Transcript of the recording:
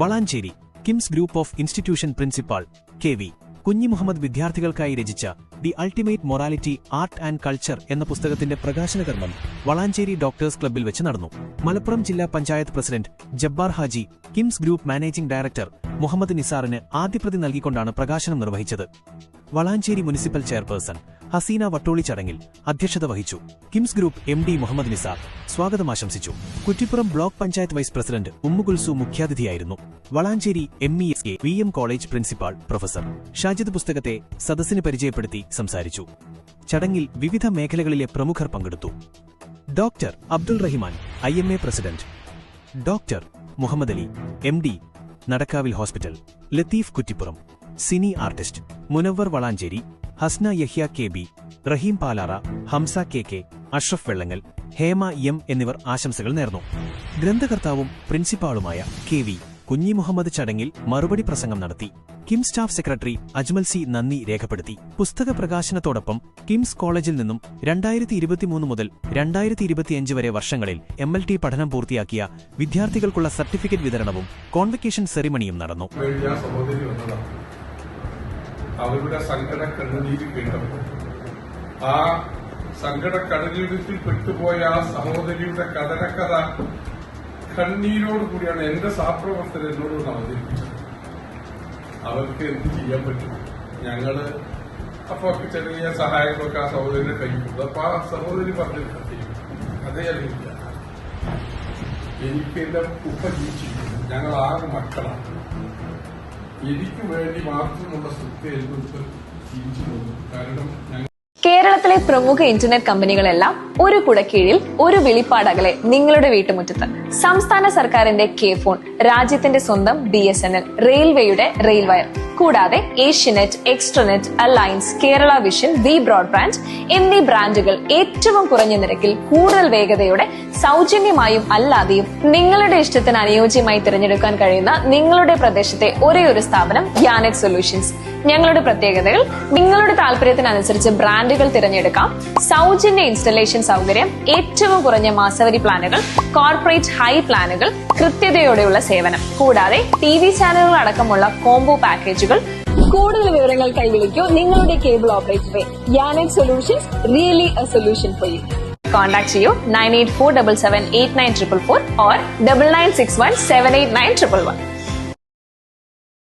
Valanchery KIMS group of institution principal K V. Kunhi Muhammad വിദ്യാർത്ഥികൾക്കായി രചിച്ച the ultimate morality art and culture എന്ന പുസ്തകത്തിന്റെ പ്രകാശന കർമ്മം വളാഞ്ചേരി ഡോക്ടേഴ്സ് ക്ലബ്ബിൽ വെച്ച് നടന്നു. മലപ്പുറം ജില്ലാ panchayat president Jabbar Haji KIMS group managing director Muhammad നിസാറിന് ആദ്യപ്രതി നൽകിക്കൊണ്ടാണ് പ്രകാശനം നിർവഹിച്ചത്. വളാഞ്ചേരി മുനിസിപ്പൽ ചെയർപേഴ്സൺ ഹസീന വട്ടോളി ചടങ്ങിൽ അധ്യക്ഷത വഹിച്ചു. KIMS group M D Muhammad Nisar സ്വാഗതം ആശംസിച്ചു. Kuttippuram block panchayat vice president Ummukulsu മുഖ്യാതിഥിയായിരുന്നു. Valanchery M E S K V M college principal professor Shajid പുസ്തകത്തെ സദസ്സിന് പരിചയപ്പെടുത്തി സംസാരിച്ചു. ചടങ്ങിൽ വിവിധ മേഖലകളിലെ പ്രമുഖർ പങ്കെടുത്തു. Doctor Abdul Rahiman I M A president. Doctor Muhammad Ali M D നടക്കാവിൽ hospital. Latheef Kuttippuram. Cine artist. Munavar Valanchery. Hasna Yahya K B Raheem Palara Hamsa K K Ashraf Vellangal Hema M എന്നിവർ ആശംസകൾ നേർന്നു. ഗ്രന്ഥകർത്താവും പ്രിൻസിപ്പാളുമായ K V Kunhi Muhammad ചടങ്ങിൽ മറുപടി പ്രസംഗം നടത്തി. KIMS staff secretary Ajmal C നന്ദി രേഖപ്പെടുത്തി. പുസ്തക പ്രകാശനത്തോടൊപ്പം കിംസ് കോളേജിൽ നിന്നും രണ്ടായിരത്തി ഇരുപത്തിമൂന്ന് മുതൽ രണ്ടായിരത്തി ഇരുപത്തിയഞ്ച് വരെ വർഷങ്ങളിൽ എം എൽ ടി പഠനം പൂർത്തിയാക്കിയ വിദ്യാർത്ഥികൾക്കുള്ള സർട്ടിഫിക്കറ്റ് വിതരണവും കോൺവെക്കേഷൻ സെറിമണിയും നടന്നു. അവരുടെ സങ്കട കണ്ണുനീര് കേട്ടപ്പോൾ. ആ സങ്കട കടലിടത്തിൽ പെട്ടുപോയ ആ സഹോദരിയുടെ കഥനക്കഥ കണ്ണീരോട് കൂടിയാണ് എന്റെ സഹപ്രവർത്തകർ എന്നോട് അവതരിപ്പിച്ചത്. അവർക്ക് എന്ത് ചെയ്യാൻ പറ്റും? ഞങ്ങൾ അപ്പൊ ചെറിയ സഹായങ്ങളൊക്കെ ആ സഹോദരിയുടെ കൊടുത്തു അപ്പൊ ആ സഹോദരി പറഞ്ഞിട്ട് അതേ അറിയില്ല. എനിക്ക് എന്റെ ഉപ്പ ജീവിച്ചിരിക്കുന്നു. ഞങ്ങൾ ആറ് മക്കളാണ്. എനിക്ക് വേണ്ടി മാത്രമുള്ള കാരണം കേരളത്തിലെ പ്രമുഖ ഇന്റർനെറ്റ് കമ്പനികളെല്ലാം ഒരു കുടക്കീഴിൽ ഒരു വെളിപ്പാടകലെ നിങ്ങളുടെ വീട്ടുമുറ്റത്ത്. സംസ്ഥാന സർക്കാരിന്റെ കെ ഫോൺ രാജ്യത്തിന്റെ സ്വന്തം ബി എസ് എൻ എൽ റെയിൽവേയുടെ റെയിൽവയർ കൂടാതെ Asianet extranet alliance Kerala vision V broadband എന്നീ ബ്രാൻഡുകൾ ഏറ്റവും കുറഞ്ഞ നിരക്കിൽ കൂടുതൽ വേഗതയോടെ സൗജന്യമായും അല്ലാതെയും നിങ്ങളുടെ ഇഷ്ടത്തിന് അനുയോജ്യമായി തിരഞ്ഞെടുക്കാൻ കഴിയുന്ന നിങ്ങളുടെ പ്രദേശത്തെ ഒരേ ഒരു സ്ഥാപനം യാനെറ്റ് സൊല്യൂഷൻസ് ഞങ്ങളുടെ പ്രത്യേകതകൾ നിങ്ങളുടെ താല്പര്യത്തിനനുസരിച്ച് ബ്രാൻഡുകൾ തിരഞ്ഞെടുക്കാം സൗജന്യ ഇൻസ്റ്റലേഷൻ സൗകര്യം. ഏറ്റവും കുറഞ്ഞ മാസവരി പ്ലാനുകൾ കോർപ്പറേറ്റ് ഹൈ പ്ലാനുകൾ കൃത്യതയോടെയുള്ള സേവനം. കൂടാതെ ടി വി ചാനലുകൾ അടക്കമുള്ള കോംബോ പാക്കേജുകൾ കൂടുതൽ വിവരങ്ങൾ കൈവിളിക്കൂ നിങ്ങളുടെ കേബിൾ ഓപ്പറേറ്ററെ യാനക് solutions really a solution for you contact ചെയ്യൂ nine eight four double seven eight nine triple four or double nine six one seven eight nine triple one